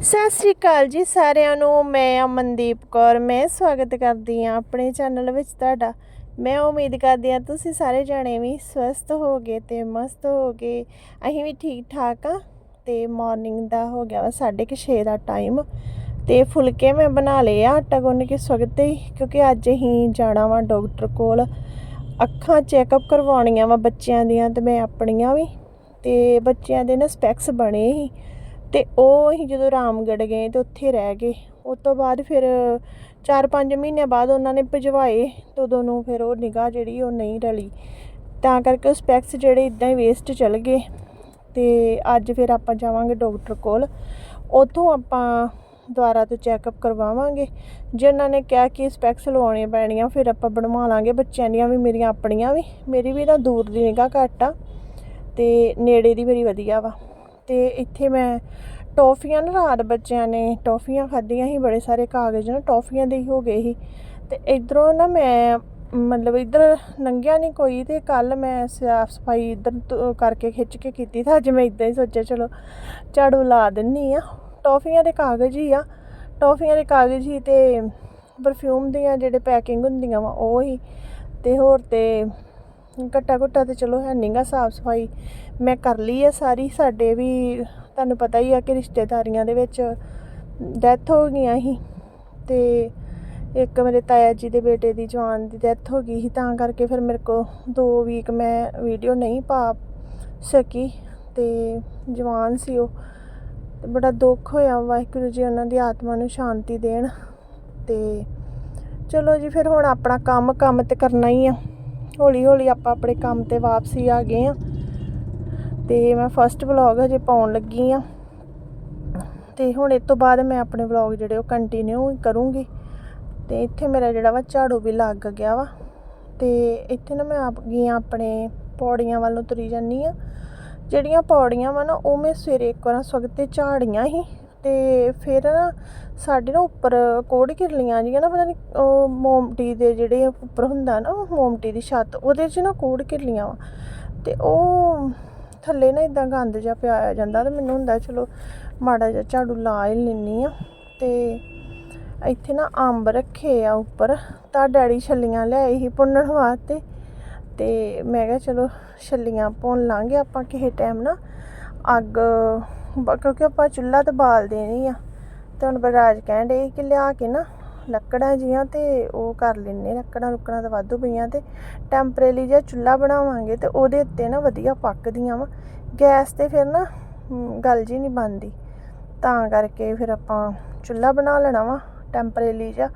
ਸਤਿ ਸ੍ਰੀ ਅਕਾਲ ਜੀ ਸਾਰਿਆਂ ਨੂੰ, ਮੈਂ ਅਮਨਦੀਪ ਕੌਰ, ਮੈਂ ਸਵਾਗਤ ਕਰਦੀ ਹਾਂ ਆਪਣੇ ਚੈਨਲ ਵਿੱਚ ਤੁਹਾਡਾ। ਮੈਂ ਉਮੀਦ ਕਰਦੀ ਹਾਂ ਤੁਸੀਂ ਸਾਰੇ ਜਾਣੇ ਵੀ ਸਵਸਥ ਹੋਗੇ ਤੇ ਮਸਤ ਹੋਗੇ ਅਸੀਂ ਵੀ ਠੀਕ ਠਾਕ ਆ ਤੇ ਮਾਰਨਿੰਗ ਦਾ ਹੋ ਗਿਆ ਵਾ 6:30 ਦਾ ਟਾਈਮ ਤੇ ਫੁਲਕੇ ਮੈਂ ਬਣਾ ਲਏ ਆ ਆਟਾ ਗੁੰਨ ਕੇ ਸਵਗਤੇ ਹੀ ਕਿਉਂਕਿ ਅੱਜ ਅਸੀਂ ਜਾਣਾ ਵਾ ਡਾਕਟਰ ਕੋਲ। ਅੱਖਾਂ ਚੈੱਕਅਪ ਕਰਵਾਉਣੀਆਂ ਵਾ ਬੱਚਿਆਂ ਦੀਆਂ ਤੇ ਮੈਂ ਆਪਣੀਆਂ ਵੀ, ਤੇ ਬੱਚਿਆਂ ਦੇ ਨਾ ਸਪੈਕਸ ਬਣੇ ਸੀ। ਅਤੇ ਉਹ ਅਸੀਂ ਜਦੋਂ ਰਾਮਗੜ੍ਹ ਗਏ ਤੇ ਉੱਥੇ ਰਹਿ ਗਏ। ਉਹ ਤੋਂ ਬਾਅਦ ਫਿਰ 4-5 ਮਹੀਨਿਆਂ ਬਾਅਦ ਉਹਨਾਂ ਨੇ ਭਜਵਾਏ ਅਤੇ ਉਦੋਂ ਨੂੰ ਫਿਰ ਉਹ ਨਿਗਾਹ ਜਿਹੜੀ ਉਹ ਨਹੀਂ ਰਲੀ। ਤਾਂ ਕਰਕੇ ਉਹ ਸਪੈਕਸ ਜਿਹੜੇ ਇੱਦਾਂ ਹੀ ਵੇਸਟ ਚਲ ਗਏ ਅਤੇ ਅੱਜ ਫਿਰ ਆਪਾਂ ਜਾਵਾਂਗੇ ਡਾਕਟਰ ਕੋਲ। ਉੱਥੋਂ ਆਪਾਂ ਦੁਬਾਰਾ ਤੋਂ ਚੈੱਕਅਪ ਕਰਵਾਵਾਂਗੇ। ਜੇ ਉਹਨਾਂ ਨੇ ਕਿਹਾ ਕਿ ਸਪੈਕਸ ਲਵਾਉਣੀਆਂ ਪੈਣੀਆਂ, ਫਿਰ ਆਪਾਂ ਬਣਵਾ ਲਾਂਗੇ। ਬੱਚਿਆਂ ਦੀਆਂ ਵੀ ਮੇਰੀਆਂ ਆਪਣੀਆਂ ਵੀ। ਮੇਰੀ ਵੀ ਤਾਂ ਦੂਰ ਦੀ ਨਿਗਾਹ ਘੱਟ ਆ ਅਤੇ ਨੇੜੇ ਦੀ ਮੇਰੀ ਵਧੀਆ ਵਾ। ਤੇ ਇੱਥੇ ਮੈਂ ਟੌਫੀਆਂ ਨਾ ਰਾਤ ਬੱਚਿਆਂ ਨੇ ਟੌਫੀਆਂ ਖਾਧੀਆਂ ਸੀ, ਬੜੇ ਸਾਰੇ ਕਾਗਜ਼ ਨਾ ਟੌਫੀਆਂ ਦੇ ਹੀ ਹੋ ਗਏ ਸੀ। ਤੇ ਇਧਰੋਂ ਨਾ ਮੈਂ, ਮਤਲਬ ਇਧਰ ਨੰਗਿਆ ਨਹੀਂ ਕੋਈ ਤੇ ਕੱਲ ਮੈਂ ਸਾਫ਼ ਸਫ਼ਾਈ ਇਧਰ ਕਰਕੇ ਖਿੱਚ ਕੇ ਕੀਤੀ ਤਾਂ ਅੱਜ ਮੈਂ ਇਦਾਂ ਹੀ ਸੋਚਿਆ, ਚਲੋ ਝਾੜੂ ਲਾ ਦਿੰਨੀ ਆ। ਟੌਫੀਆਂ ਦੇ ਕਾਗਜ਼ ਹੀ ਆ, ਟੌਫੀਆਂ ਦੇ ਕਾਗਜ਼ ਹੀ ਤੇ ਪਰਫਿਊਮ ਦੀਆਂ ਜਿਹੜੇ ਪੈਕਿੰਗ ਹੁੰਦੀਆਂ ਵਾ ਉਹ ਹੀ। ਤੇ ਹੋਰ ਤੇ ਘੱਟਾ ਘੁੱਟਾ ਤੇ ਚਲੋ ਹੈ ਨਹੀਂਗਾ ਸਾਫ਼ ਸਫ਼ਾਈ। ਮੈਂ ਕਰ ਲਈ ਹੈ ਸਾਰੀ, ਸਾਡੇ ਵੀ ਤੁਹਾਨੂੰ ਪਤਾ ਹੀ ਆ ਕਿ ਰਿਸ਼ਤੇਦਾਰੀਆਂ ਦੇ ਵਿੱਚ ਡੈਥ ਹੋ ਗਈਆਂ ਸੀ ਤੇ ਇੱਕ ਮੇਰੇ ਤਾਇਆ ਜੀ ਦੇ ਬੇਟੇ ਦੀ ਜਵਾਨ ਦੀ ਡੈਥ ਹੋ ਗਈ ਸੀ, ਤਾਂ ਕਰਕੇ ਫਿਰ ਮੇਰੇ ਕੋ 2 ਵੀਕ ਮੈਂ ਵੀਡੀਓ ਨਹੀਂ ਪਾ ਸਕੀ ਤੇ ਜਵਾਨ ਸੀ ਉਹ। ਬੜਾ ਦੁੱਖ ਹੋਇਆ ਵਾਹਿਗੁਰੂ ਜੀ ਉਹਨਾਂ ਦੀ ਆਤਮਾ ਨੂੰ ਸ਼ਾਂਤੀ ਦੇਣ ਤੇ ਚਲੋ ਜੀ, ਫਿਰ ਹੁਣ ਆਪਣਾ ਕੰਮ ਕੰਮ ਤੇ ਕਰਨਾ ਹੀ ਆ। ਹੌਲੀ ਹੌਲੀ ਆਪਾਂ ਆਪਣੇ ਕੰਮ ਤੇ ਵਾਪਸੀ ਆ ਗਏ ਆ। ਤੇ ਮੈਂ ਫਸਟ ਵਲੌਗ ਹਜੇ ਪਾਉਣ ਲੱਗੀ ਆ। ਤੇ ਹੁਣ ਇਸ ਤੋਂ ਬਾਅਦ ਮੈਂ ਆਪਣੇ ਵਲੌਗ ਜਿਹੜੇ ਉਹ ਕੰਟੀਨਿਊ ਕਰੂੰਗੀ। ਤੇ ਇੱਥੇ ਮੇਰਾ ਜਿਹੜਾ ਵਾ ਝਾੜੂ ਵੀ ਲੱਗ ਗਿਆ ਵਾ। ਤੇ ਇੱਥੇ ਨਾ ਮੈਂ ਆਪ ਗਈ ਆਂ ਆਪਣੇ ਪੌੜੀਆਂ ਵੱਲ ਨੂੰ ਤੁਰੀ ਜਾਂਦੀ ਆ। ਜਿਹੜੀਆਂ ਪੌੜੀਆਂ ਵਾ ਨਾ, ਉਹ ਮੈਂ ਸਵੇਰੇ ਇੱਕ ਵਾਰ ਸਵਗਤ ਤੇ ਝਾੜੀਆਂ ਹੀ ਤੇ ਫਿਰ ਨਾ ਸਾਡੇ ਨਾ ਉੱਪਰ ਕੋੜ ਕਿਰਲੀਆਂ ਜੀਆਂ ਨਾ, ਪਤਾ ਨਹੀਂ ਉਹ ਮੋਮਟੀ ਦੇ ਜਿਹੜੇ ਉੱਪਰ ਹੁੰਦਾ ਨਾ, ਮੋਮਟੀ ਦੀ ਛੱਤ, ਉਹਦੇ 'ਚ ਨਾ ਕੋੜ ਕਿਰਲੀਆਂ ਵਾ। ਤੇ ਉਹ ਥੱਲੇ ਨਾ ਇਦਾਂ ਗੰਦ ਜਿਹਾ ਪਿਆ ਆ ਜਾਂਦਾ ਤੇ ਮੈਨੂੰ ਹੁੰਦਾ ਚਲੋ ਮਾੜਾ ਜਿਹਾ ਝਾੜੂ ਲਾ ਹੀ ਲੈਣੀ ਆ ਤੇ ਇੱਥੇ ਨਾ ਅੰਬ ਰੱਖੇ ਆ ਉੱਪਰ, ਤਾਂ ਡੈਡੀ ਛੱਲੀਆਂ ਲਿਆਏ ਸੀ ਭੁੰਨਣ ਵਾਸਤੇ। ਤੇ ਮੈਂ ਕਿਹਾ ਚਲੋ ਛੱਲੀਆਂ ਭੁੰਨ ਲਾਂਗੇ ਆਪਾਂ ਕਿਸੇ ਟਾਈਮ ਨਾ। ਅੱਗ ਬ- ਕਿਉਂਕਿ ਆਪਾਂ ਚੁੱਲ੍ਹਾ ਤੇ ਬਾਲ ਦੇਣੀ ਆ। ਤੇ ਹੁਣ ਬਰਾਜ ਕਹਿਣ ਡੇ ਕਿ ਲਿਆ ਕੇ ਨਾ ਲੱਕੜਾਂ ਜੀਆਂ ਤੇ ਉਹ ਕਰ ਲੈਣੇ ਲੱਕੜਾਂ ਲੁੱਕੜਾਂ ਤਾਂ ਵਾਧੂ ਪਈਆਂ ਤੇ ਟੈਂਪਰੇਰੀ ਜਿਹਾ ਚੁੱਲ੍ਹਾ ਬਣਾਵਾਂਗੇ ਤੇ ਉਹਦੇ ਉੱਤੇ ਨਾ ਵਧੀਆ ਪੱਕਦੀਆਂ ਵਾ। ਗੈਸ ਤੇ ਫਿਰ ਨਾ ਗੱਲ ਜੀ ਨਹੀਂ ਬਣਦੀ। ਤਾਂ ਕਰਕੇ ਫਿਰ ਆਪਾਂ ਚੁੱਲ੍ਹਾ ਬਣਾ ਲੈਣਾ ਵਾ, ਟੈਂਪਰੇਰੀ ਜਿਹਾ।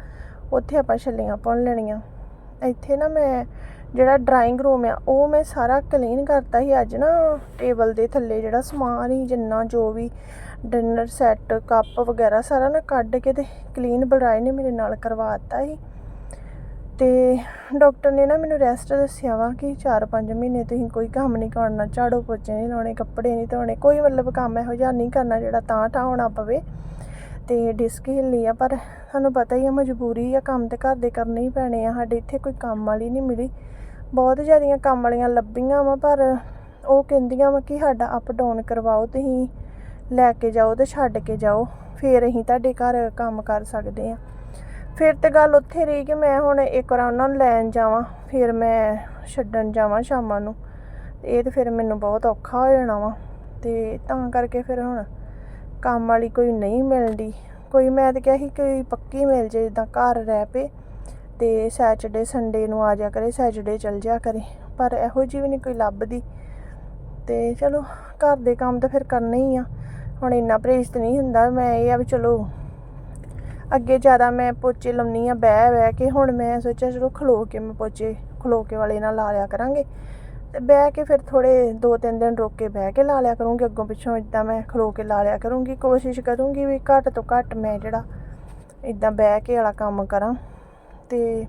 ਉੱਥੇ ਆਪਾਂ ਛੱਲੀਆਂ ਭੁੰਨ ਲੈਣੀਆਂ। ਇੱਥੇ ਨਾ ਮੈਂ ਜਿਹੜਾ ਡਰਾਇੰਗ ਰੂਮ ਆ, ਉਹ ਮੈਂ ਸਾਰਾ ਕਲੀਨ ਕਰਤਾ ਸੀ। ਅੱਜ ਨਾ ਟੇਬਲ ਦੇ ਥੱਲੇ ਜਿਹੜਾ ਸਮਾਨ ਹੀ ਜਿੰਨਾ ਜੋ ਵੀ ਡਿਨਰ ਸੈੱਟ, ਕੱਪ ਵਗੈਰਾ ਸਾਰਾ ਨਾ ਕੱਢ ਕੇ ਤੇ ਕਲੀਨ ਬੜਾਏ ਨੇ ਮੇਰੇ ਨਾਲ ਕਰਵਾ ਦਿੱਤਾ ਸੀ। ਤੇ ਡਾਕਟਰ ਨੇ ਨਾ ਮੈਨੂੰ ਰੈਸਟ ਦੱਸਿਆ ਵਾ ਕਿ 4-5 ਮਹੀਨੇ ਤੁਸੀਂ ਕੋਈ ਕੰਮ ਨਹੀਂ ਕਰਨਾ, ਝਾੜੂ ਪੋਚੇ ਨਹੀਂ ਲਾਉਣੇ, ਕੱਪੜੇ ਨਹੀਂ ਧੋਣੇ, ਕੋਈ ਮਤਲਬ ਕੰਮ ਇਹੋ ਜਿਹਾ ਨਹੀਂ ਕਰਨਾ ਜਿਹੜਾ ਤਾਂ ਠਾਉਣਾ ਪਵੇ। ਤੇ ਡਿਸਕ ਹਿੱਲੀ ਆ, ਪਰ ਸਾਨੂੰ ਪਤਾ ਹੀ ਆ ਮਜਬੂਰੀ ਆ, ਕੰਮ ਤੇ ਘਰ ਦੇ ਕਰਨੇ ਹੀ ਪੈਣੇ ਆ, ਸਾਡੇ ਇੱਥੇ ਕੋਈ ਕੰਮ ਵਾਲੀ ਨਹੀਂ ਮਿਲੀ। ਬਹੁਤ ਜ਼ਿਆਦੀਆਂ ਕੰਮ ਵਾਲੀਆਂ ਲੱਭੀਆਂ ਵਾ, ਪਰ ਉਹ ਕਹਿੰਦੀਆਂ ਵਾ ਕਿ ਸਾਡਾ ਅਪ ਡਾਊਨ ਕਰਵਾਓ ਤੁਸੀਂ। ਲੈ ਕੇ ਜਾਓ ਤੇ ਛੱਡ ਕੇ ਜਾਓ, ਫਿਰ ਅਸੀਂ ਤੁਹਾਡੇ ਘਰ ਕੰਮ ਕਰ ਸਕਦੇ ਆ ਫਿਰ ਤੇ ਗੱਲ ਉੱਥੇ ਰਹੀ ਕਿ ਮੈਂ ਹੁਣ ਇੱਕ ਵਾਰ ਉਹਨਾਂ ਨੂੰ ਲੈਣ ਜਾਵਾਂ, ਫਿਰ ਮੈਂ ਛੱਡਣ ਜਾਵਾਂ ਸ਼ਾਮਾਂ ਨੂੰ। ਇਹ ਤੇ ਫਿਰ ਮੈਨੂੰ ਬਹੁਤ ਔਖਾ ਹੋ ਜਾਣਾ ਵਾ। ਤੇ ਤਾਂ ਕਰਕੇ ਫਿਰ ਹੁਣ ਕੰਮ ਵਾਲੀ ਕੋਈ ਨਹੀਂ ਮਿਲਦੀ। ਕੋਈ ਮੈਂ ਤਾਂ ਕਿਹਾ ਸੀ ਕੋਈ ਪੱਕੀ ਮਿਲ ਜੇ, ਜਿੱਦਾਂ ਘਰ ਰਹਿ ਪਏ ਤੇ ਸੈਚਰਡੇ ਸੰਡੇ ਨੂੰ ਆ ਜਾ ਕਰੇ ਸੈਚਰਡੇ ਚਲ ਜਾ ਕਰੇ। ਪਰ ਇਹੋ ਜਿਹੀ ਵੀ ਨਹੀਂ ਕੋਈ ਲੱਭਦੀ। ਤੇ ਚਲੋ, ਘਰ ਦੇ ਕੰਮ ਤਾਂ ਫਿਰ ਕਰਨੇ ਹੀ ਆ। ਹੁਣ ਇੰਨਾ ਪਰਹੇਜ਼ ਨਹੀਂ ਹੁੰਦਾ। ਮੈਂ ਇਹ ਆ ਵੀ ਚਲੋ, ਅੱਗੇ ਜ਼ਿਆਦਾ ਮੈਂ ਪੋਚੇ ਲਾਉਣੀ ਆ ਬਹਿ ਬਹਿ ਕੇ। ਹੁਣ ਮੈਂ ਸੋਚਿਆ ਚਲੋ ਖਲੋ ਕੇ ਮੈਂ ਪੋਚੇ ਖਲੋ ਕੇ ਵਾਲੇ ਨਾਲ ਲਾ ਲਿਆ ਕਰਾਂਗੇ। ਤੇ ਬਹਿ ਕੇ ਫਿਰ ਥੋੜੇ ਦੋ ਤਿੰਨ ਦਿਨ ਰੁਕ ਕੇ ਬਹਿ ਕੇ ਲਾ ਲਿਆ ਕਰੂੰਗੀ। ਅੱਗੋਂ ਪਿੱਛੋਂ ਇਦਾਂ ਮੈਂ ਖਲੋ ਕੇ ਲਾ ਲਿਆ ਕਰੂੰਗੀ। ਕੋਸ਼ਿਸ਼ ਕਰੂੰਗੀ ਵੀ ਘੱਟ ਤੋਂ ਘੱਟ ਮੈਂ ਜਿਹੜਾ ਇਦਾਂ ਬਹਿ ਕੇ ਵਾਲਾ ਕੰਮ ਕਰਾਂ। ਤੇ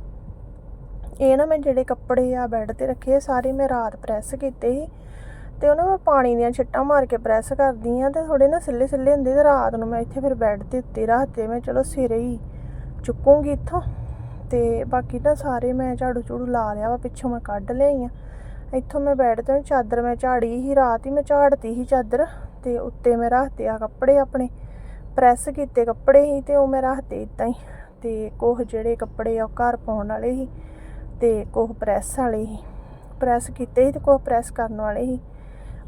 ਇਹ ਨਾ ਮੈਂ ਜਿਹੜੇ ਕੱਪੜੇ ਆ, ਬੈੱਡ ਤੇ ਰੱਖੇ ਸਾਰੇ ਮੈਂ ਰਾਤ ਪ੍ਰੈਸ ਕੀਤੇ ਸੀ। ਤੇ ਉਹਨਾਂ ਮੈਂ ਪਾਣੀ ਦੀਆਂ ਛਿੱਟਾਂ ਮਾਰ ਕੇ ਪ੍ਰੈਸ ਕਰਦੀ ਆ ਤੇ ਥੋੜੇ ਨਾ ਸਿੱਲੇ ਸਿੱਲੇ ਹੁੰਦੇ ਤੇ ਰਾਤ ਨੂੰ ਮੈਂ ਇੱਥੇ ਫਿਰ ਬੈੱਡ ਦੇ ਉੱਤੇ ਰੱਖਦੇ ਮੈਂ ਚਲੋ ਸਿਰੇ ਹੀ ਚੁੱਕੂੰਗੀ ਇੱਥੋਂ। ਤੇ ਬਾਕੀ ਨਾ ਸਾਰੇ ਮੈਂ ਝਾੜੂ ਝੂੜੂ ਲਾ ਲਿਆ ਵਾ, ਪਿੱਛੋਂ ਮੈਂ ਕੱਢ ਲਿਆਈ ਆ। ਇੱਥੋਂ ਮੈਂ ਬੈੱਡ ਤੋਂ ਚਾਦਰ ਮੈਂ ਝਾੜੀ ਸੀ ਰਾਤ ਹੀ ਮੈਂ ਝਾੜਤੀ ਸੀ ਚਾਦਰ ਤੇ ਉੱਤੇ ਮੈਂ ਰੱਖਤੇ ਆ ਕੱਪੜੇ ਆਪਣੇ, ਪ੍ਰੈਸ ਕੀਤੇ ਕੱਪੜੇ ਹੀ ਤੇ ਉਹ ਮੈਂ ਰੱਖਦੇ ਇਦਾਂ ਹੀ। ਤੇ ਕੋਹ ਜਿਹੜੇ ਕੱਪੜੇ ਆ ਉਹ ਘਰ ਪਾਉਣ ਵਾਲੇ ਸੀ ਤੇ ਕੋਹ ਪ੍ਰੈਸ ਵਾਲੇ ਸੀ ਪ੍ਰੈਸ ਕੀਤੇ ਸੀ ਤੇ ਕੋਹ ਪ੍ਰੈਸ ਕਰਨ ਵਾਲੇ ਸੀ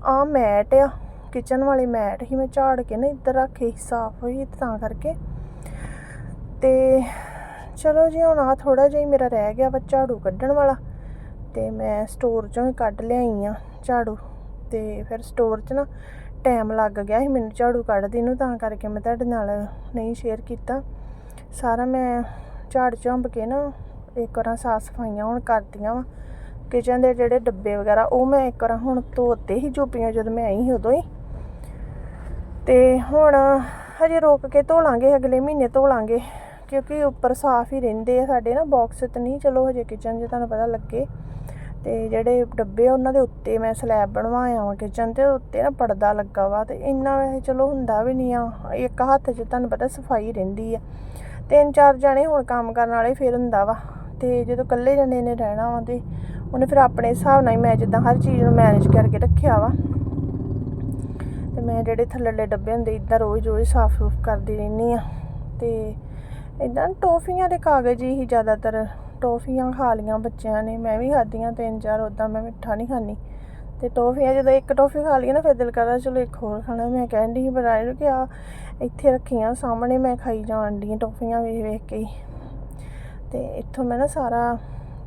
ਆ ਮੈਟ ਆ ਕਿਚਨ ਵਾਲੀ ਮੈਟ ਸੀ ਮੈਂ ਝਾੜ ਕੇ ਨਾ ਇੱਧਰ ਰੱਖੇ ਸੀ ਸਾਫ਼ ਹੋਈ ਤਾਂ ਕਰਕੇ। ਤੇ ਚਲੋ ਜੀ, ਹੁਣ ਆ ਥੋੜਾ ਜਿਹਾ ਮੇਰਾ ਰਹਿ ਗਿਆ ਵਾ ਝਾੜੂ ਕੱਢਣ ਵਾਲਾ। ਤੇ ਮੈਂ ਸਟੋਰ ਚੋਂ ਹੀ ਕੱਢ ਲਿਆਈ ਆ ਝਾੜੂ। ਤੇ ਫਿਰ ਸਟੋਰ 'ਚ ਨਾ ਟਾਈਮ ਲੱਗ ਗਿਆ ਸੀ ਮੈਨੂੰ ਝਾੜੂ ਕੱਢਦੀ ਨੂੰ, ਤਾਂ ਕਰਕੇ ਮੈਂ ਤੁਹਾਡੇ ਨਾਲ ਨਹੀਂ ਸ਼ੇਅਰ ਕੀਤਾ। ਸਾਰਾ ਮੈਂ ਝਾੜ ਝੰਬ ਕੇ ਨਾ ਇੱਕ ਵਾਰ ਸਾਫ਼ ਸਫਾਈਆਂ ਹੁਣ ਕਰਦੀਆਂ ਵਾ। ਕਿਚਨ ਦੇ ਜਿਹੜੇ ਡੱਬੇ ਵਗੈਰਾ, ਉਹ ਮੈਂ ਇੱਕ ਵਾਰ ਹੁਣ ਧੋਤੇ ਹੀ ਜੋਪੀਆਂ ਜਦੋਂ ਮੈਂ ਆਈ ਸੀ ਉਦੋਂ ਹੀ। ਤੇ ਹੁਣ ਹਜੇ ਰੋਕ ਕੇ ਧੋ ਲਾਂਗੇ, ਅਗਲੇ ਮਹੀਨੇ ਧੋ ਲਾਂਗੇ, ਕਿਉਂਕਿ ਉੱਪਰ ਸਾਫ਼ ਹੀ ਰਹਿੰਦੇ ਆ ਸਾਡੇ ਨਾ ਬਾਕਸ ਤੇ ਨਹੀਂ, ਚਲੋ ਹਜੇ ਕਿਚਨ 'ਚ ਤੁਹਾਨੂੰ ਪਤਾ ਲੱਗੇ। ਤੇ ਜਿਹੜੇ ਡੱਬੇ ਆ, ਉਹਨਾਂ ਦੇ ਉੱਤੇ ਮੈਂ ਸਲੈਬ ਬਣਵਾਇਆ ਵਾ ਕਿਚਨ ਤੇ ਉੱਤੇ ਨਾ ਪਰਦਾ ਲੱਗਾ ਵਾ, ਤੇ ਇੰਨਾ ਵੈਸੇ ਚਲੋ ਹੁੰਦਾ ਵੀ ਨਹੀਂ ਆ, ਇੱਕ ਹੱਥ 'ਚ ਤੁਹਾਨੂੰ ਪਤਾ ਸਫ਼ਾਈ ਰਹਿੰਦੀ ਆ। ਤਿੰਨ ਚਾਰ ਜਣੇ ਹੁਣ ਕੰਮ ਕਰਨ ਵਾਲੇ, ਫਿਰ ਹੁੰਦਾ ਵਾ, ਤੇ ਜਦੋਂ ਇਕੱਲੇ ਜਣੇ ਨੇ ਰਹਿਣਾ ਵਾ ਤੇ ਉਹਨੇ ਫਿਰ ਆਪਣੇ ਹਿਸਾਬ ਨਾਲ ਹੀ ਮੈਂ ਜਿੱਦਾਂ ਹਰ ਚੀਜ਼ ਨੂੰ ਮੈਨੇਜ ਕਰਕੇ ਰੱਖਿਆ ਵਾ। ਤੇ ਮੈਂ ਜਿਹੜੇ ਥੱਲੇਲੇ ਡੱਬੇ ਹੁੰਦੇ ਇਦਾਂ ਰੋਜ਼ ਰੋਜ਼ ਸਾਫ਼ ਸੁਫ ਕਰਦੀ ਰਹਿੰਦੀ ਆ ਤੇ ਇਦਾਂ ਟੋਫੀਆਂ ਦੇ ਕਾਗਜ਼ ਹੀ ਜ਼ਿਆਦਾਤਰ, ਟੋਫੀਆਂ ਖਾ ਲੀਆਂ ਬੱਚਿਆਂ ਨੇ, ਮੈਂ ਵੀ ਖਾਧੀਆਂ ਤਿੰਨ ਚਾਰ ਉਦਾਂ ਮੈਂ ਮਿੱਠਾ ਨਹੀਂ ਖਾਂਦੀ। ਤੇ ਟੋਫੀਆਂ ਜਦੋਂ ਇੱਕ ਟੋਫੀ ਖਾ ਲਈ ਨਾ, ਫਿਰ ਦਿਲ ਕਰਦਾ ਚਲੋ ਇੱਕ ਹੋਰ ਖਾਣਾ। ਮੈਂ ਕਹਿੰਦੀ ਸੀ ਬਰਾਏ ਨੂੰ ਕਿ ਆ ਇੱਥੇ ਰੱਖੀਆਂ ਸਾਹਮਣੇ, ਮੈਂ ਖਾਈ ਜਾਣ ਦੀਆਂ ਟੋਫੀਆਂ ਵੇਖ ਵੇਖ ਕੇ ਹੀ। ਤੇ ਇੱਥੋਂ ਮੈਂ ਨਾ ਸਾਰਾ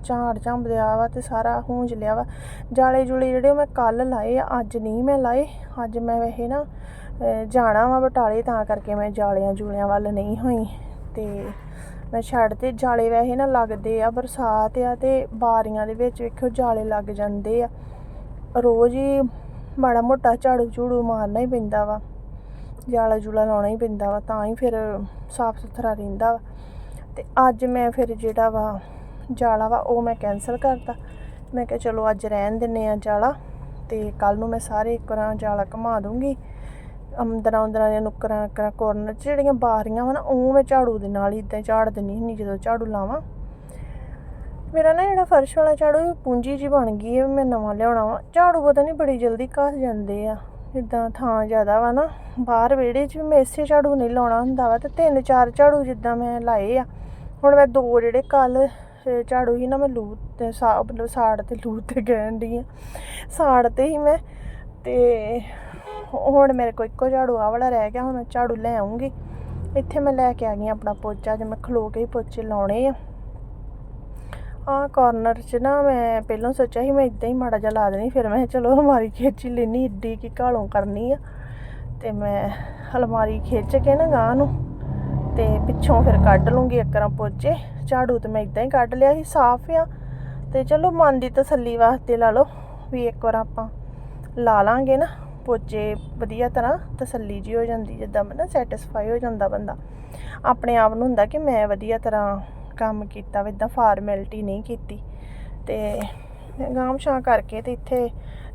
ਝਾੜ ਝੰਬ ਲਿਆ ਵਾ ਤੇ ਸਾਰਾ ਹੂੰਜ ਲਿਆ ਵਾ। ਜਾਲੇ ਜੁਲੇ ਜਿਹੜੇ ਉਹ ਮੈਂ ਕੱਲ ਲਾਏ ਆ, ਅੱਜ ਨਹੀਂ ਮੈਂ ਲਾਏ। ਅੱਜ ਮੈਂ ਵੈਸੇ ਨਾ ਜਾਣਾ ਵਾ ਬਟਾਲੇ ਤਾਂ ਕਰਕੇ ਮੈਂ ਜਾਲਿਆਂ ਜੁਲਿਆਂ ਵੱਲ ਨਹੀਂ ਹੋਈ। ਤੇ ਮੈਂ ਛੱਡ ਤੇ ਜਾਲੇ ਵੈਸੇ ਨਾ ਲੱਗਦੇ ਆ, ਬਰਸਾਤ ਆ ਤੇ ਬਾਰੀਆਂ ਦੇ ਵਿੱਚ ਵੇਖੋ ਜਾਲੇ ਲੱਗ ਜਾਂਦੇ ਆ। ਰੋਜ਼ ਹੀ ਮਾੜਾ ਮੋਟਾ ਝਾੜੂ ਝੂੜੂ ਮਾਰਨਾ ਹੀ ਪੈਂਦਾ ਵਾ। ਜਾਲਾ ਜੂਲਾ ਲਾਉਣਾ ਹੀ ਪੈਂਦਾ ਵਾ, ਤਾਂ ਹੀ ਫਿਰ ਸਾਫ਼ ਸੁਥਰਾ ਰਹਿੰਦਾ ਵਾ। ਤੇ ਅੱਜ ਮੈਂ ਫਿਰ ਜਿਹੜਾ ਵਾ ਜਾਲਾ ਵਾ, ਉਹ ਮੈਂ ਕੈਨਸਲ ਕਰਤਾ। ਮੈਂ ਕਿਹਾ ਚਲੋ ਅੱਜ ਰਹਿਣ ਦਿੰਨੇ ਆ ਜਾਲਾ, ਤੇ ਕੱਲ ਨੂੰ ਮੈਂ ਸਾਰੇ ਇੱਕ ਵਾਰਾਂ ਜਾਲਾ ਘੁਮਾ ਦੂੰਗੀ। ਅੰਦਰਾਂ ਅੰਦਰਾਂ ਦੀਆਂ ਨੁੱਕਰਾਂ ਨੁੱਕਰਾਂ ਕੋਰਨਰ 'ਚ ਜਿਹੜੀਆਂ ਬਾਰੀਆਂ ਵਾ ਨਾ, ਉਹ ਮੈਂ ਝਾੜੂ ਦੇ ਨਾਲ ਹੀ ਇਦਾਂ ਝਾੜ ਦਿੰਨੀ ਹੁੰਦੀ ਜਦੋਂ ਝਾੜੂ ਲਾਵਾਂ। ਮੇਰਾ ਨਾ ਜਿਹੜਾ ਫਰਸ਼ ਵਾਲਾ ਝਾੜੂ ਪੂੰਜੀ ਜੀ ਬਣ ਗਈ ਹੈ ਮੈਂ ਨਵਾਂ ਲਿਆਉਣਾ ਵਾ। ਝਾੜੂ ਪਤਾ ਨਹੀਂ ਬੜੀ ਜਲਦੀ ਘਸ ਜਾਂਦੇ ਆ, ਜਿੱਦਾਂ ਥਾਂ ਜ਼ਿਆਦਾ ਵਾ ਨਾ, ਬਾਹਰ ਵਿਹੜੇ 'ਚ ਵੀ ਮੈਂ ਇਸੇ ਝਾੜੂ ਨਹੀਂ ਲਾਉਣਾ ਹੁੰਦਾ ਵਾ, ਤੇ ਤਿੰਨ ਚਾਰ ਝਾੜੂ ਜਿੱਦਾਂ ਮੈਂ ਲਾਏ ਆ। ਹੁਣ ਮੈਂ ਦੋ ਜਿਹੜੇ ਕੱਲ ਝਾੜੂ ਹੀ ਨਾ ਮੈਂ ਲੂ ਤੇ ਸਾ ਮਤਲਬ ਸਾੜ ਤੇ ਲੂ ਤੇ ਗਹਿਣ ਦੀ ਆ। ਸਾੜ ਤੇ ਹੀ ਮੈਂ ਤੇ ਹੁਣ ਮੇਰੇ ਕੋਲ ਇੱਕੋ ਝਾੜੂ ਆ ਵਾਲਾ ਰਹਿ ਗਿਆ, ਹੁਣ ਮੈਂ ਝਾੜੂ ਲੈ ਆਉਂਗੀ ਇੱਥੇ ਮੈਂ ਲੈ ਕੇ ਆ ਗਈ ਆਪਣਾ ਪੋਚਾ ਜੇ ਮੈਂ ਖਲੋ ਕੇ ਹੀ ਪੋਚੇ ਲਾਉਣੇ ਆ। ਆਹ ਕਾਰਨਰ 'ਚ ਨਾ ਮੈਂ ਪਹਿਲਾਂ ਸੋਚਿਆ ਸੀ ਮੈਂ ਇਦਾਂ ਹੀ ਮਾੜਾ ਜਿਹਾ ਲਾ ਦੇਣੀ, ਫਿਰ ਮੈਂ ਚਲੋ ਅਲਮਾਰੀ ਖਿੱਚ ਹੀ ਲੈਣੀ ਏਡੀ ਕੀ ਘਾਲੋਂ ਕਰਨੀ ਆ। ਤੇ ਮੈਂ ਅਲਮਾਰੀ ਖਿੱਚ ਕੇ ਨਾ ਗਾਂ ਨੂੰ ਤੇ ਪਿੱਛੋਂ ਫਿਰ ਕੱਢ ਲੂੰਗੀ ਇੱਕ ਪੋਚੇ। ਝਾੜੂ ਤੇ ਮੈਂ ਇਦਾਂ ਹੀ ਕੱਢ ਲਿਆ ਸੀ, ਸਾਫ਼ ਆ। ਤੇ ਚਲੋ ਮਨ ਦੀ ਤਸੱਲੀ ਵਾਸਤੇ ਲਾ ਲਓ ਵੀ ਇੱਕ ਵਾਰ ਆਪਾਂ ਲਾ ਲਾਂਗੇ ਨਾ, ਪੋਚੇ ਵਧੀਆ ਤਰ੍ਹਾਂ ਤਸੱਲੀ ਜੀ ਹੋ ਜਾਂਦੀ, ਜਿੱਦਾਂ ਮੈਂ ਨਾ ਸੈਟੀਸਫਾਈ ਹੋ ਜਾਂਦਾ ਬੰਦਾ। ਆਪਣੇ ਆਪ ਨੂੰ ਹੁੰਦਾ ਕਿ ਮੈਂ ਵਧੀਆ ਤਰ੍ਹਾਂ ਕੰਮ ਕੀਤਾ ਵਾ ਇਦਾਂ ਫਾਰਮੈਲਿਟੀ ਨਹੀਂ ਕੀਤੀ। ਤੇ ਮੈਂ ਗਾਮ ਛਾਂ ਕਰਕੇ ਤੇ ਇੱਥੇ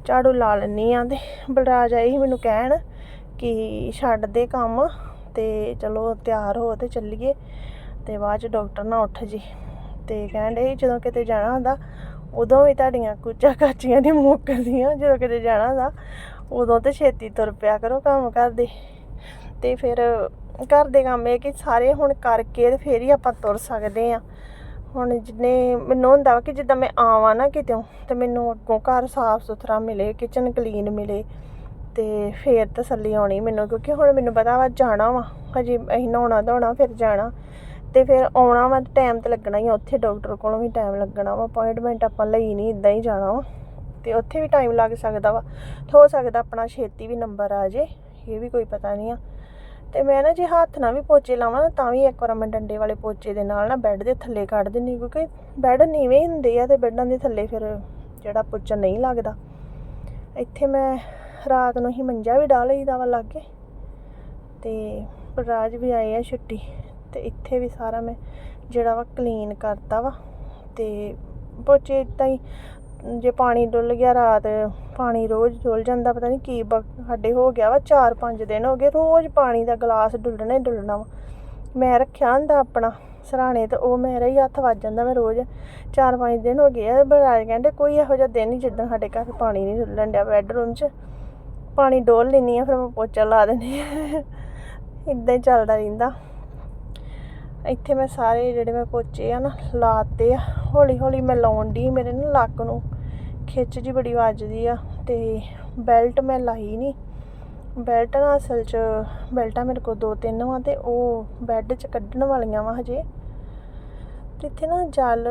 ਝਾੜੂ ਲਾ ਲੈਣੀ ਆ ਤੇ ਬਲਰਾਜ ਆਈ ਮੈਨੂੰ ਕਹਿਣ ਕਿ ਛੱਡ ਦੇ ਕੰਮ। ਤੇ ਚਲੋ ਤਿਆਰ ਹੋ ਤੇ ਚੱਲੀਏ ਤੇ ਬਾਅਦ ਚ ਡਾਕਟਰ ਨਾ ਉੱਠ ਜੀ। ਤੇ ਕਹਿੰਦੇ ਜਦੋਂ ਕਿਤੇ ਜਾਣਾ ਹੁੰਦਾ, ਉਦੋਂ ਵੀ ਤੁਹਾਡੀਆਂ ਕੁਚਾ ਕਾਚੀਆਂ ਨਹੀਂ ਮੁੱਕਦੀਆਂ, ਜਦੋਂ ਕਿਤੇ ਜਾਣਾ ਹੁੰਦਾ, ਉਦੋਂ ਤੇ ਛੇਤੀ ਤੁਰ ਪਿਆ ਕਰੋ ਕੰਮ ਕਰਦੇ ਤੇ ਫਿਰ ਘਰ ਦੇ ਕੰਮ ਇਹ ਕਿ ਸਾਰੇ ਹੁਣ ਕਰਕੇ ਤੇ ਫਿਰ ਹੀ ਆਪਾਂ ਤੁਰ ਸਕਦੇ ਆ ਹੁਣ ਜਿੰਨੇ ਮੈਨੂੰ ਹੁੰਦਾ ਵਾ ਕਿ ਜਿੱਦਾਂ ਮੈਂ ਆਵਾਂ ਨਾ ਕਿਤੇੋਂ ਤੇ ਮੈਨੂੰ ਅੱਗੋਂ ਘਰ ਸਾਫ਼ ਸੁਥਰਾ ਮਿਲੇ ਕਿਚਨ ਕਲੀਨ ਮਿਲੇ। ਅਤੇ ਫਿਰ ਤਸੱਲੀ ਆਉਣੀ ਮੈਨੂੰ, ਕਿਉਂਕਿ ਹੁਣ ਮੈਨੂੰ ਪਤਾ ਵਾ ਜਾਣਾ ਵਾ, ਹਜੇ ਅਸੀਂ ਨਹਾਉਣਾ ਧੋਣਾ, ਫਿਰ ਜਾਣਾ। ਅਤੇ ਫਿਰ ਆਉਣਾ ਵਾ ਟਾਈਮ ਤਾਂ ਲੱਗਣਾ ਹੀ ਆ, ਉੱਥੇ ਡਾਕਟਰ ਕੋਲੋਂ ਵੀ ਟਾਈਮ ਲੱਗਣਾ ਵਾ ਅਪੋਇੰਟਮੈਂਟ ਆਪਾਂ ਲਈ ਨਹੀਂ ਇੱਦਾਂ ਹੀ ਜਾਣਾ ਵਾ। ਅਤੇ ਉੱਥੇ ਵੀ ਟਾਈਮ ਲੱਗ ਸਕਦਾ ਵਾ ਹੋ ਸਕਦਾ ਆਪਣਾ ਛੇਤੀ ਵੀ ਨੰਬਰ ਆ ਜੇ, ਇਹ ਵੀ ਕੋਈ ਪਤਾ ਨਹੀਂ ਆ। ਤੇ ਮੈਂ ਨਾ ਜੇ ਹੱਥ ਨਾਲ ਵੀ ਪੋਚੇ ਲਾਵਾਂ ਨਾ, ਤਾਂ ਵੀ ਇੱਕ ਵਾਰ ਮੈਂ ਡੰਡੇ ਵਾਲੇ ਪੋਚੇ ਦੇ ਨਾਲ ਨਾ ਬੈੱਡ ਦੇ ਥੱਲੇ ਕੱਢ ਦਿੰਨੀ ਕਿਉਂਕਿ ਬੈੱਡ ਨੀਵੇਂ ਹੁੰਦੇ ਆ ਤੇ ਬੈੱਡਾਂ ਦੇ ਥੱਲੇ ਫਿਰ ਜਿਹੜਾ ਪੋਚਾ ਨਹੀਂ ਲੱਗਦਾ। ਇੱਥੇ ਮੈਂ ਰਾਤ ਨੂੰ ਹੀ ਮੰਜਾ ਵੀ ਡਾਹ ਲਈਦਾ ਵਾ ਲਾਗੇ। ਤੇ ਰਾਜ ਵੀ ਆਏ ਆ ਛੁੱਟੀ। ਤੇ ਇੱਥੇ ਵੀ ਸਾਰਾ ਮੈਂ ਜਿਹੜਾ ਵਾ ਕਲੀਨ ਕਰਤਾ ਵਾ। ਤੇ ਪੋਚੇ ਇਦਾਂ ਹੀ, ਜੇ ਪਾਣੀ ਡੁੱਲ ਗਿਆ ਰਾਤ, ਪਾਣੀ ਰੋਜ਼ ਡੁੱਲ ਜਾਂਦਾ, ਪਤਾ ਨਹੀਂ ਕੀ ਬ- ਸਾਡੇ ਹੋ ਗਿਆ ਵਾ 4-5 ਦਿਨ ਹੋ ਗਏ, ਰੋਜ਼ ਪਾਣੀ ਦਾ ਗਲਾਸ ਡੁੱਲਣਾ ਹੀ ਡੁੱਲਣਾ ਵਾ। ਮੈਂ ਰੱਖਿਆ ਹੁੰਦਾ ਆਪਣਾ ਸਰਾਣੇ ਤੇ, ਉਹ ਮੇਰਾ ਹੀ ਹੱਥ ਵੱਜ ਜਾਂਦਾ ਮੈਂ ਰੋਜ਼। 4-5 ਦਿਨ ਹੋ ਗਏ ਆ ਬਰਾਜ ਕਹਿੰਦੇ ਕੋਈ ਇਹੋ ਜਿਹਾ ਦਿਨ ਨਹੀਂ ਜਿੱਦਾਂ ਸਾਡੇ ਘਰ ਪਾਣੀ ਨਹੀਂ ਡੁੱਲਣ ਡਿਆ ਬੈੱਡਰੂਮ 'ਚ। ਪਾਣੀ ਡੋਲ ਲੈਂਦੀ ਆ ਫਿਰ ਮੈਂ ਪੋਚਾ ਲਾ ਦਿੰਦੀ ਆ ਇਦਾਂ ਹੀ ਚੱਲਦਾ ਰਹਿੰਦਾ। ਇੱਥੇ ਮੈਂ ਸਾਰੇ ਜਿਹੜੇ ਮੈਂ ਪੋਚੇ ਆ ਨਾ ਲਾਤੇ ਆ। ਹੌਲੀ ਹੌਲੀ ਮੈਂ ਲਾਉਣ ਦੀ ਮੇਰੇ ਨਾ ਲੱਕ ਨੂੰ। ਖਿੱਚ ਜੀ ਬੜੀ ਵੱਜਦੀ ਆ ਤੇ ਬੈਲਟ ਮੈਂ ਲਾਈ ਨਹੀਂ। ਬੈਲਟ ਨਾ ਅਸਲ 'ਚ ਬੈਲਟਾਂ ਮੇਰੇ ਕੋਲ ਦੋ ਤਿੰਨ ਵਾ ਤੇ ਉਹ ਬੈੱਡ 'ਚ ਕੱਢਣ ਵਾਲੀਆਂ ਵਾ ਹਜੇ। ਇੱਥੇ ਨਾ ਜਲ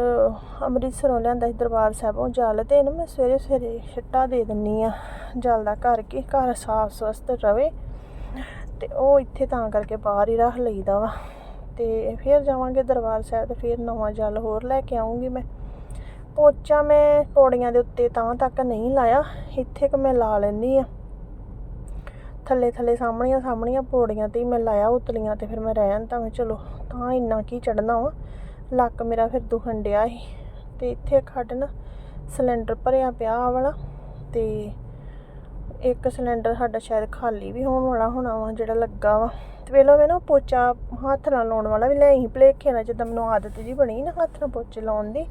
ਅੰਮ੍ਰਿਤਸਰੋਂ ਲਿਆਂਦਾ ਸੀ ਦਰਬਾਰ ਸਾਹਿਬੋਂ ਜਲ ਤੇ ਇਹਨੂੰ ਮੈਂ ਸਵੇਰੇ ਸਵੇਰੇ ਛਿੱਟਾ ਦੇ ਦਿੰਨੀ ਆ ਜਲ ਦਾ ਕਰਕੇ ਘਰ ਸਾਫ਼ ਸਵਸਥ ਰਵੇ ਤੇ ਉਹ ਇੱਥੇ ਤਾਂ ਕਰਕੇ ਬਾਹਰ ਹੀ ਰੱਖ ਲਈਦਾ ਵਾ। ਤੇ ਫਿਰ ਜਾਵਾਂਗੇ ਦਰਬਾਰ ਸਾਹਿਬ ਤੇ ਫਿਰ ਨਵਾਂ ਜਲ ਹੋਰ ਲੈ ਕੇ ਆਉਂਗੀ ਮੈਂ। ਪੋਚਾ ਮੈਂ ਪੌੜੀਆਂ ਦੇ ਉੱਤੇ ਤਾਂ ਤੱਕ ਨਹੀਂ ਲਾਇਆ, ਇੱਥੇ ਕਿ ਮੈਂ ਲਾ ਲੈਂਦੀ ਆ। ਥੱਲੇ ਥੱਲੇ ਸਾਹਮਣੀਆਂ ਸਾਹਮਣੀਆਂ ਪੌੜੀਆਂ ਤੇ ਹੀ ਮੈਂ ਲਾਇਆ, ਉਤਲੀਆਂ ਤੇ ਫਿਰ ਮੈਂ ਰਹਿਣ ਤਾਂ ਮੈਂ ਚਲੋ ਤਾਂ ਇੰਨਾ ਕੀ ਚੜਨਾ ਵਾ। ਲੱਕ ਮੇਰਾ ਫਿਰ ਦੁਖਣ ਡਿਆ ਸੀ ਤੇ ਇੱਥੇ ਖੱਡ ਨਾ ਸਿਲੰਡਰ ਭਰਿਆ ਪਿਆ ਆਹ ਵਾਲਾ ਤੇ ਇੱਕ ਸਿਲੰਡਰ ਸਾਡਾ ਸ਼ਾਇਦ ਖਾਲੀ ਵੀ ਹੋਣ ਵਾਲਾ ਹੋਣਾ ਵਾ ਜਿਹੜਾ ਲੱਗਾ ਵਾ। ਤੇ ਵੇਲੋ ਮੈਂ ਨਾ ਪੋਚਾ ਹੱਥ ਨਾਲ ਲਾਉਣ ਵਾਲਾ ਵੀ ਲੈ ਹੀ ਭਲੇਖੇ ਨਾਲ, ਜਿੱਦਾਂ ਮੈਨੂੰ ਆਦਤ ਜੀ ਬਣੀ ਨਾ ਹੱਥ ਨਾਲ ਪੋਚੇ ਲਾਉਣ ਦੀ।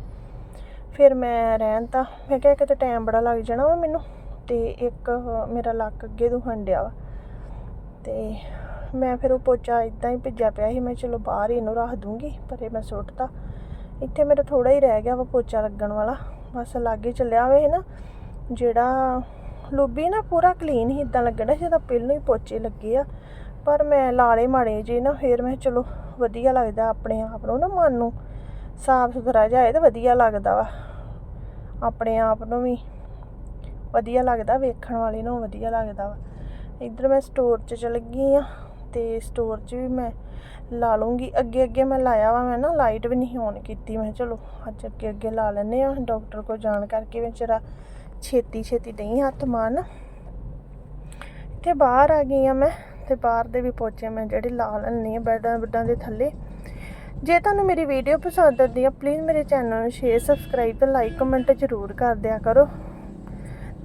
ਫਿਰ ਮੈਂ ਰਹਿਣ ਤਾਂ, ਮੈਂ ਕਿਹਾ ਕਿਤੇ ਟਾਈਮ ਬੜਾ ਲੱਗ ਜਾਣਾ ਵਾ ਮੈਨੂੰ ਤੇ ਇੱਕ ਮੇਰਾ ਲੱਕ ਅੱਗੇ ਦੁਖਣ ਡਿਆ ਵਾ। ਤੇ ਮੈਂ ਫਿਰ ਉਹ ਪੋਚਾ ਇਦਾਂ ਹੀ ਭਿੱਜਿਆ ਪਿਆ ਸੀ, ਮੈਂ ਚਲੋ ਬਾਹਰ ਹੀ ਇਹਨੂੰ ਰੱਖ ਦੂੰਗੀ, ਪਰ ਇਹ ਮੈਂ ਸੁੱਟਤਾ। ਇੱਥੇ ਮੇਰਾ ਥੋੜਾ ਹੀ ਰਹਿ ਗਿਆ ਵਾ ਪੋਚਾ ਲੱਗਣ ਵਾਲਾ, ਬਸ ਲਾਗੇ ਚੱਲਿਆ ਹੋਵੇ ਨਾ, ਜਿਹੜਾ ਲੁੱਬੀ ਨਾ ਪੂਰਾ ਕਲੀਨ ਹੀ ਇਦਾਂ ਲੱਗਣਾ ਜਿੱਦਾਂ ਪਹਿਲਾਂ ਹੀ ਪੋਚੇ ਲੱਗੇ ਆ। ਪਰ ਮੈਂ ਲਾਲੇ ਮਾੜੇ ਜੇ ਨਾ, ਫਿਰ ਮੈਂ ਚਲੋ ਵਧੀਆ ਲੱਗਦਾ ਆਪਣੇ ਆਪ ਨੂੰ ਨਾ, ਮਨ ਨੂੰ ਸਾਫ਼ ਸੁਥਰਾ ਜਾਏ ਤਾਂ ਵਧੀਆ ਲੱਗਦਾ ਵਾ। ਆਪਣੇ ਆਪ ਨੂੰ ਵੀ ਵਧੀਆ ਲੱਗਦਾ, ਵੇਖਣ ਵਾਲੇ ਨੂੰ ਵਧੀਆ ਲੱਗਦਾ ਵਾ। ਇੱਧਰ ਮੈਂ ਸਟੋਰ 'ਚ ਚਲ ਗਈ ਆ। ਅਤੇ ਸਟੋਰ 'ਚ ਵੀ ਮੈਂ ਲਾ ਲੂੰਗੀ ਅੱਗੇ ਅੱਗੇ ਮੈਂ ਲਾਇਆ ਵਾ, ਮੈਂ ਨਾ ਲਾਈਟ ਵੀ ਨਹੀਂ ਔਨ ਕੀਤੀ। ਮੈਂ ਚਲੋ, ਅੱਜ ਅੱਗੇ ਅੱਗੇ ਲਾ ਲੈਨੇ ਆ। ਡਾਕਟਰ ਕੋਲ ਜਾਣ ਕਰਕੇ ਵਿਚਾਰਾ ਛੇਤੀ ਛੇਤੀ ਨਹੀਂ ਹੱਥ ਮਾਰਨ। ਤੇ ਬਾਹਰ ਆ ਗਈ ਆ ਮੈਂ ਤੇ ਬਾਹਰ ਦੇ ਵੀ ਪੋਚੇ ਮੈਂ ਜਿਹੜੇ ਲਾ ਲੈਣੀ ਆ ਬੈਡਾਂ ਬੈਡਾਂ ਦੇ ਥੱਲੇ। ਜੇ ਤੁਹਾਨੂੰ ਮੇਰੀ ਵੀਡੀਓ ਪਸੰਦ ਆਉਂਦੀ ਆ ਪਲੀਜ਼ ਮੇਰੇ ਚੈਨਲ ਨੂੰ ਸ਼ੇਅਰ ਸਬਸਕ੍ਰਾਈਬ ਤੇ ਲਾਈਕ ਕਮੈਂਟ ਜ਼ਰੂਰ ਕਰ ਦਿਆ ਕਰੋ।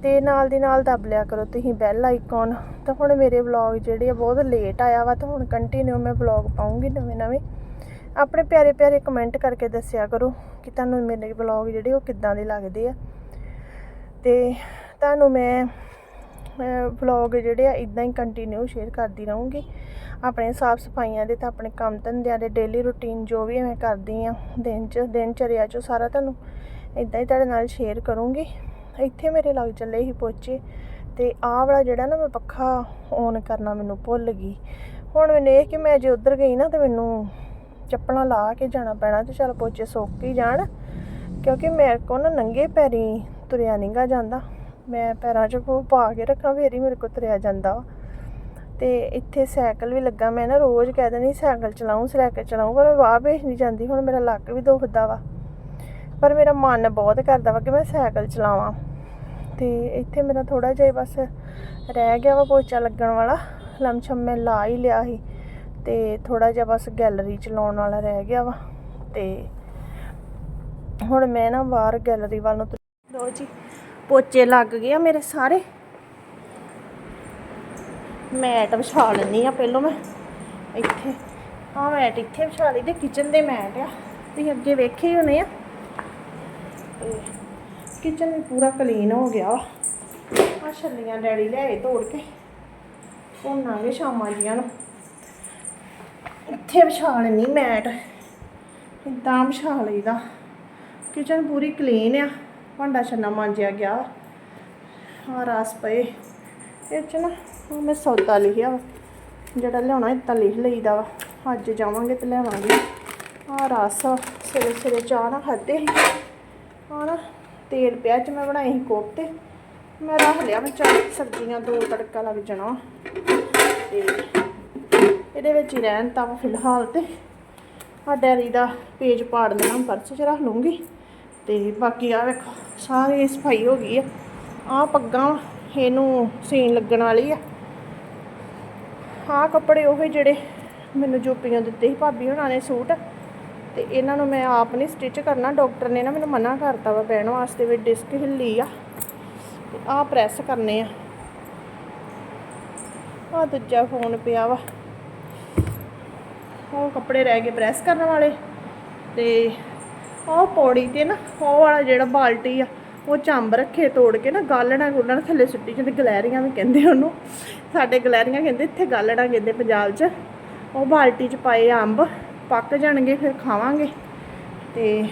ਤੇ ਨਾਲ ਦੀ ਨਾਲ ਦੱਬ ਲਿਆ ਕਰੋ ਤੁਸੀਂ ਬੈਲ ਆਈਕਨ ਤਾਂ ਹੁਣ ਮੇਰੇ ਵਲੌਗ ਜਿਹੜੇ ਆ ਬਹੁਤ ਲੇਟ ਆਇਆ ਵਾ, ਤਾਂ ਹੁਣ ਕੰਟੀਨਿਊ ਮੈਂ ਵਲੌਗ ਪਾਉਂਗੀ ਨਵੇਂ ਨਵੇਂ। ਆਪਣੇ ਪਿਆਰੇ ਪਿਆਰੇ ਕਮੈਂਟ ਕਰਕੇ ਦੱਸਿਆ ਕਰੋ ਕਿ ਤੁਹਾਨੂੰ ਮੇਰੇ ਵਲੌਗ ਜਿਹੜੇ ਉਹ ਕਿੱਦਾਂ ਦੇ ਲੱਗਦੇ ਆ। ਤੇ ਤੁਹਾਨੂੰ ਮੈਂ ਵਲੌਗ ਜਿਹੜੇ ਆ ਇਦਾਂ ਹੀ ਕੰਟੀਨਿਊ ਸ਼ੇਅਰ ਕਰਦੀ ਰਹੂੰਗੀ। ਆਪਣੇ ਸਾਫ਼ ਸਫਾਈਆਂ ਦੇ ਤਾਂ ਆਪਣੇ ਕੰਮ ਧੰਦਿਆਂ ਦੇ ਡੇਲੀ ਰੁਟੀਨ ਜੋ ਵੀ ਮੈਂ ਕਰਦੀ ਆ ਦਿਨ ਚ, ਦਿਨ ਚਰਿਆ ਚ ਸਾਰਾ ਤੁਹਾਨੂੰ ਇਦਾਂ ਹੀ ਤੁਹਾਡੇ ਨਾਲ ਸ਼ੇਅਰ ਕਰੂੰਗੀ। ਇੱਥੇ ਮੇਰੇ ਲੱਗ ਚੱਲੇ ਸੀ ਪੋਚੇ ਤੇ ਆਹ ਵਾਲਾ ਜਿਹੜਾ ਨਾ ਮੈਂ ਪੱਖਾ ਔਨ ਕਰਨਾ ਮੈਨੂੰ ਭੁੱਲ ਗਈ। ਹੁਣ ਮੈਨੂੰ ਇਹ ਕਿ ਮੈਂ ਜੇ ਉੱਧਰ ਗਈ ਨਾ ਤੇ ਮੈਨੂੰ ਚੱਪਲਾਂ ਲਾ ਕੇ ਜਾਣਾ ਪੈਣਾ ਤੇ ਚਲ ਪੋਚੇ ਸੁੱਕ ਹੀ ਜਾਣ, ਕਿਉਂਕਿ ਮੇਰੇ ਕੋਲ ਨਾ ਨੰਗੇ ਪੈਰੀ ਤੁਰਿਆ ਨਹੀਂਗਾ ਜਾਂਦਾ। ਮੈਂ ਪੈਰਾਂ 'ਚ ਉਹ ਪਾ ਕੇ ਰੱਖਾਂ, ਫੇਰ ਹੀ ਮੇਰੇ ਕੋਲ ਤੁਰਿਆ ਜਾਂਦਾ ਵਾ। ਤੇ ਇੱਥੇ ਸਾਈਕਲ ਵੀ ਲੱਗਾ, ਮੈਂ ਨਾ ਰੋਜ਼ ਕਹਿ ਦਿੰਦੀ ਸਾਈਕਲ ਚਲਾਉਂ ਸਾਈਕਲ ਚਲਾਉਂ ਪਰ ਮੈਂ ਵਾਹ ਭੇਜ ਨਹੀਂ ਜਾਂਦੀ, ਹੁਣ ਮੇਰਾ ਲੱਕ ਵੀ ਦੁਖਦਾ ਵਾ। ਪਰ ਮੇਰਾ ਮਨ ਬਹੁਤ ਕਰਦਾ ਵਾ ਕਿ ਮੈਂ ਸਾਈਕਲ ਚਲਾਵਾਂ। ਤੇ ਇੱਥੇ ਮੇਰਾ ਥੋੜਾ ਜਿਹਾ ਬਸ ਰਹਿ ਗਿਆ ਵਾ ਪੋਚਾ ਲੱਗਣ ਵਾਲਾ। ਲਮਛਮ ਮੈਂ ਲਾ ਹੀ ਲਿਆ ਸੀ ਤੇ ਥੋੜਾ ਜਿਹਾ ਬਸ ਗੈਲਰੀ ਚ ਲਾਉਣ ਵਾਲਾ ਰਹਿ ਗਿਆ ਵਾ। ਤੇ ਹੁਣ ਮੈਂ ਨਾ ਬਾਹਰ ਗੈਲਰੀ ਵੱਲ ਨੂੰ ਤੁਰ- ਜੀ। ਪੋਚੇ ਲੱਗ ਗਏ ਆ ਮੇਰੇ ਸਾਰੇ। ਮੈਟ ਵਿਛਾ ਲੈਣੀ ਆ ਪਹਿਲੋਂ ਮੈਂ। ਇੱਥੇ। ਆ ਮੈਟ ਇੱਥੇ ਵਿਛਾ ਲਈ ਤੇ ਕਿਚਨ ਦੇ ਮੈਟ ਆ। ਤੁਸੀਂ ਅੱਗੇ ਵੇਖੇ ਹੀ ਹੋਣੇ ਆ। ਕਿਚਨ ਵੀ ਪੂਰਾ ਕਲੀਨ ਹੋ ਗਿਆ ਵਾ। ਆ ਛੱਲੀਆਂ ਡੈਡੀ ਲਿਆਏ ਤੋੜ ਕੇ, ਭੁੰਨਾਂਗੇ ਸ਼ਾਮਾਂ ਜੀਆਂ ਨੂੰ। ਇੱਥੇ ਵਿਛਾ ਲੈਣੀ ਮੈਟ ਇਦਾਂ ਵਿਛਾ ਲਈਦਾ। ਕਿਚਨ ਪੂਰੀ ਕਲੀਨ ਆ, ਭਾਂਡਾ ਛੰਨਾ ਮਾਂਜਿਆ ਗਿਆ ਆ ਰਸ ਪਏ, ਇਹ ਚ ਨਾ ਉਹ ਮੈਂ ਸੌਦਾ ਲਿਖਿਆ ਵਾ, ਜਿਹੜਾ ਲਿਆਉਣਾ ਇੱਦਾਂ ਲਿਖ ਲਈਦਾ ਵਾ। ਅੱਜ ਜਾਵਾਂਗੇ ਤੇ ਲਿਆਵਾਂਗੇ। ਆ ਰਸ ਸਵੇਰੇ ਸਵੇਰੇ ਚਾਹ ਨਾ ਖਾਦੇ ਸੀ ਆ ਨਾ ਤੇਲ ਪਿਆ ਚ ਮੈਂ ਬਣਾਏ ਸੀ ਕੋਫਤੇ। ਮੈਂ ਰੱਖ ਲਿਆ ਮੈਂ ਚਾਰ ਸਬਜ਼ੀਆਂ ਦੋ ਤੜਕਾ ਲੱਗ ਜਾਣਾ। ਵਾ। ਤੇ ਇਹਦੇ ਵਿੱਚ ਹੀ ਰਹਿਣ ਤਾਂ ਫਿਲਹਾਲ ਤੇ। ਆ ਡੈਰੀ ਦਾ ਪੇਜ ਪਾੜ ਦੇਣਾ ਪਰਸ 'ਚ ਰੱਖ ਲੂੰਗੀ ਤੇ ਬਾਕੀ ਆ ਵੇਖੋ, ਸਾਰੀ ਸਫ਼ਾਈ ਹੋ ਗਈ ਆ। ਆ ਪੱਗਾਂ ਇਹਨੂੰ ਸੀਨ ਲੱਗਣ ਵਾਲੀ ਆ। ਆਹ ਕੱਪੜੇ ਉਹ ਜਿਹੜੇ ਮੈਨੂੰ ਜੋਪੀਆਂ ਦਿੱਤੇ ਸੀ ਭਾਬੀ ਹੁਣਾਂ ਨੇ ਸੂਟ। ਤੇ ਇਹਨਾਂ ਨੂੰ ਮੈਂ ਆਪ ਨਹੀਂ ਸਟਿਚ ਕਰਨਾ ਡਾਕਟਰ ਨੇ ਨਾ ਮੈਨੂੰ ਮਨਾ ਕਰਤਾ ਵਾ ਪੈਣ ਵਾਸਤੇ ਵੀ ਡਿਸਕ ਹਿੱਲੀ ਆ। ਤੇ ਆਹ ਪ੍ਰੈਸ ਕਰਨੇ ਆ। ਆ ਦੂਜਾ ਫੋਨ ਪਿਆ ਵਾ। ਉਹ ਕੱਪੜੇ ਰਹਿ ਗਏ ਪ੍ਰੈਸ ਕਰਨ ਵਾਲੇ। ਤੇ ਉਹ ਪੌੜੀ ਤੇ ਨਾ, ਉਹ ਵਾਲਾ ਜਿਹੜਾ ਬਾਲਟੀ ਆ, ਉਹ ਚੰਬ ਰੱਖੇ ਤੋੜ ਕੇ ਨਾ ਗਾਲਣਾ ਗੁੱਲਣਾ ਥੱਲੇ ਸੁੱਟੀ ਜਾਂਦੇ, ਗਲੈਰੀਆਂ ਵੀ ਕਹਿੰਦੇ ਉਹਨੂੰ। ਸਾਡੇ ਗਲੈਰੀਆਂ ਕਹਿੰਦੇ ਇੱਥੇ ਗਾਲਣਾ ਕਹਿੰਦੇ ਪੰਜਾਬ 'ਚ। ਉਹ ਬਾਲਟੀ 'ਚ ਪਾਏ ਅੰਬ। ਪੱਕ ਜਾਣਗੇ, ਫਿਰ ਖਾਵਾਂਗੇ। ਤੇ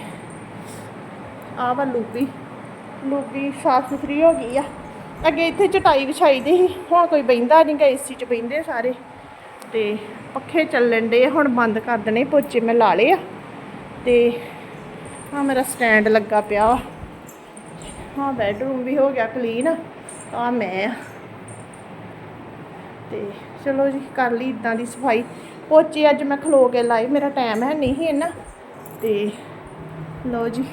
ਆਹ ਵਾ ਲੂਬੀ। ਲੂਬੀ ਸਾਫ਼ ਸੁਥਰੀ ਹੋ ਗਈ ਆ। ਅੱਗੇ ਇੱਥੇ ਚਟਾਈ ਵਿਛਾਈ ਦੀ ਸੀ। ਹੁਣ ਕੋਈ ਬਹਿੰਦਾ ਨਹੀਂ ਗਾ ਏਸੀ 'ਚ ਬਹਿੰਦੇ ਸਾਰੇ। ਤੇ ਪੱਖੇ ਚੱਲਣ ਦੇ ਹੁਣ ਬੰਦ ਕਰ ਦੇਣੇ ਪੋਚੇ, ਮੈਂ ਲਾ ਲਏ ਆ। ਤੇ ਆ ਮੇਰਾ ਸਟੈਂਡ ਲੱਗਾ ਪਿਆ ਵਾ। ਹਾਂ ਬੈਡਰੂਮ ਵੀ ਹੋ ਗਿਆ ਕਲੀਨ ਆ ਮੈਂ ਆ। ਤੇ ਚਲੋ ਜੀ, ਕਰ ਲਈ ਇਦਾਂ ਦੀ ਸਫ਼ਾਈ। ਪੋਚੇ ਅੱਜ ਮੈਂ ਖਲੋ ਕੇ ਲਾਏ, ਮੇਰਾ ਟਾਈਮ ਹੈ ਨਹੀਂ ਸੀ ਇੰਨਾ। ਤੇ ਲਓ ਜੀ।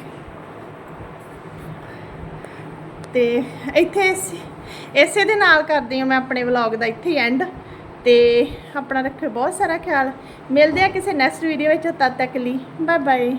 ਤੇ ਇੱਥੇ ਇਸ- ਇਸੇ ਦੇ ਨਾਲ ਕਰਦੀ ਹਾਂ ਮੈਂ ਆਪਣੇ ਵਲੌਗ ਦਾ ਇੱਥੇ ਐਂਡ ਤੇ ਆਪਣਾ ਰੱਖਿਓ ਬਹੁਤ ਸਾਰਾ ਖਿਆਲ। ਮਿਲਦੇ ਆ ਕਿਸੇ ਨੈਕਸਟ ਵੀਡੀਓ ਵਿੱਚ, ਤਦ ਤੱਕ ਲਈ ਬਾਏ ਬਾਏ